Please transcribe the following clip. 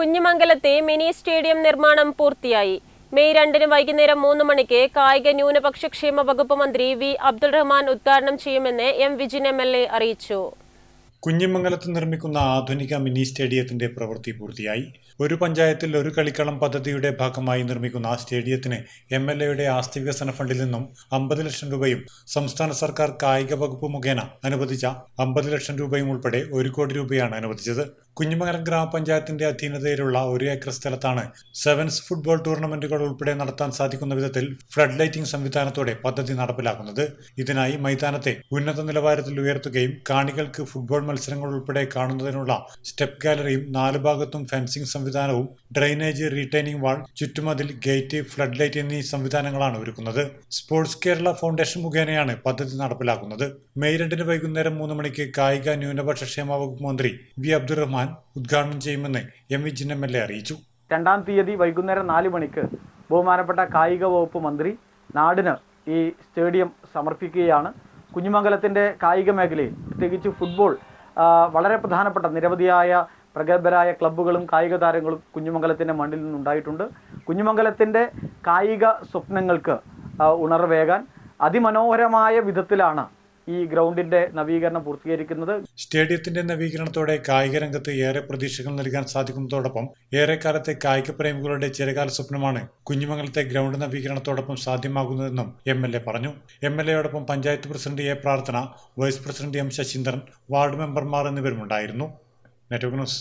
കുഞ്ഞിമംഗലത്തെ mini stadium നിർമ്മാണം പൂർത്തിയായി. May രണ്ടിന് വൈകുന്നേരം മൂന്ന് മണിക്ക് കായിക ന്യൂനപക്ഷ ക്ഷേമ വകുപ്പ് മന്ത്രി വി. അബ്ദുൾ റഹ്മാൻ ഉദ്ഘാടനം ചെയ്യുമെന്ന് M. Vijin M. L. A അറിയിച്ചു. കുഞ്ഞിമംഗലത്ത് നിർമ്മിക്കുന്ന ആധുനിക മിനി സ്റ്റേഡിയത്തിന്റെ പ്രവൃത്തി പൂർത്തിയായി. ഒരു പഞ്ചായത്തിൽ ഒരു കളിക്കളം പദ്ധതിയുടെ ഭാഗമായി നിർമ്മിക്കുന്ന ആ സ്റ്റേഡിയത്തിന് എം. എൽ. എയുടെ ആസ്തി വികസന ഫണ്ടിൽ നിന്നും അമ്പത് ലക്ഷം രൂപയും സംസ്ഥാന സർക്കാർ കായിക വകുപ്പ് മുഖേന അനുവദിച്ച അമ്പത് ലക്ഷം രൂപയും ഉൾപ്പെടെ ഒരു കോടി രൂപയാണ് അനുവദിച്ചത്. കുഞ്ഞിമംഗലം ഗ്രാമപഞ്ചായത്തിന്റെ അധീനതയിലുള്ള ഒരു ഏക്കർ സ്ഥലത്താണ് സെവൻസ് ഫുട്ബോൾ ടൂർണമെന്റുകൾ ഉൾപ്പെടെ നടത്താൻ സാധിക്കുന്ന വിധത്തിൽ ഫ്ലഡ് ലൈറ്റിംഗ് സംവിധാനത്തോടെ പദ്ധതി നടപ്പിലാക്കുന്നത്. ഇതിനായി മൈതാനത്തെ ഉന്നത നിലവാരത്തിൽ ഉയർത്തുകയും കാണികൾക്ക് ഫുട്ബോൾ മത്സരങ്ങൾ ഉൾപ്പെടെ കാണുന്നതിനുള്ള സ്റ്റെപ്പ് ഗാലറിയും നാല് ഭാഗത്തും ഫെൻസിംഗ് സംവിധാനവും ഡ്രെയിനേജ് റീറ്റൈനിംഗ് വാൾ ചുറ്റുമതിൽ ഗേറ്റ് ഫ്ലഡ് ലൈറ്റ് എന്നീ സംവിധാനങ്ങളാണ് ഒരുക്കുന്നത്. സ്പോർട്സ് കേരള ഫൗണ്ടേഷൻ മുഖേനയാണ് പദ്ധതി നടപ്പിലാക്കുന്നത്. മെയ് രണ്ടിന് വൈകുന്നേരം മൂന്ന് മണിക്ക് കായിക ന്യൂനപക്ഷ ക്ഷേമ വകുപ്പ് മന്ത്രി വി അബ്ദുറഹ്മാൻ ഉദ്ഘാടനം ചെയ്യുമെന്ന് M V Vijin M L അറിയിച്ചു. രണ്ടാം തീയതി വൈകുന്നേരം നാല് മണിക്ക് ബഹുമാനപ്പെട്ട കായിക വകുപ്പ് മന്ത്രി നാടിന് ഈ സ്റ്റേഡിയം സമർപ്പിക്കുകയാണ്. കുഞ്ഞുമംഗലത്തിന്റെ കായിക മേഖലയിൽ പ്രത്യേകിച്ച് ഫുട്ബോൾ വളരെ പ്രധാനപ്പെട്ട നിരവധിയായ പ്രഗത്ഭരായ ക്ലബ്ബുകളും കായിക താരങ്ങളും കുഞ്ഞുമംഗലത്തിന്റെ മണ്ണിൽ നിന്നുണ്ടായിട്ടുണ്ട്. കുഞ്ഞുമംഗലത്തിന്റെ കായിക സ്വപ്നങ്ങൾക്ക് ഉണർവേകാൻ അതിമനോഹരമായ വിധത്തിലാണ് ഈ ഗ്രൗണ്ടിന്റെ നവീകരണം പൂർത്തീകരിക്കുന്നത്. സ്റ്റേഡിയത്തിന്റെ നവീകരണത്തോടെ കായിക രംഗത്ത് ഏറെ പ്രതീക്ഷകൾ നൽകാൻ സാധിക്കുന്നതോടൊപ്പം ഏറെക്കാലത്തെ കായിക പ്രേമികളുടെ ചിരകാല സ്വപ്നമാണ് കുഞ്ഞുമംഗലത്തെ ഗ്രൗണ്ട് നവീകരണത്തോടൊപ്പം സാധ്യമാകുന്നതെന്നും എം എൽ എ പറഞ്ഞു. M L എയോടൊപ്പം panchayat president A Prarthana vice president M Sasheendran ward മെമ്പർമാർ എന്നിവരുമുണ്ടായിരുന്നു. Network news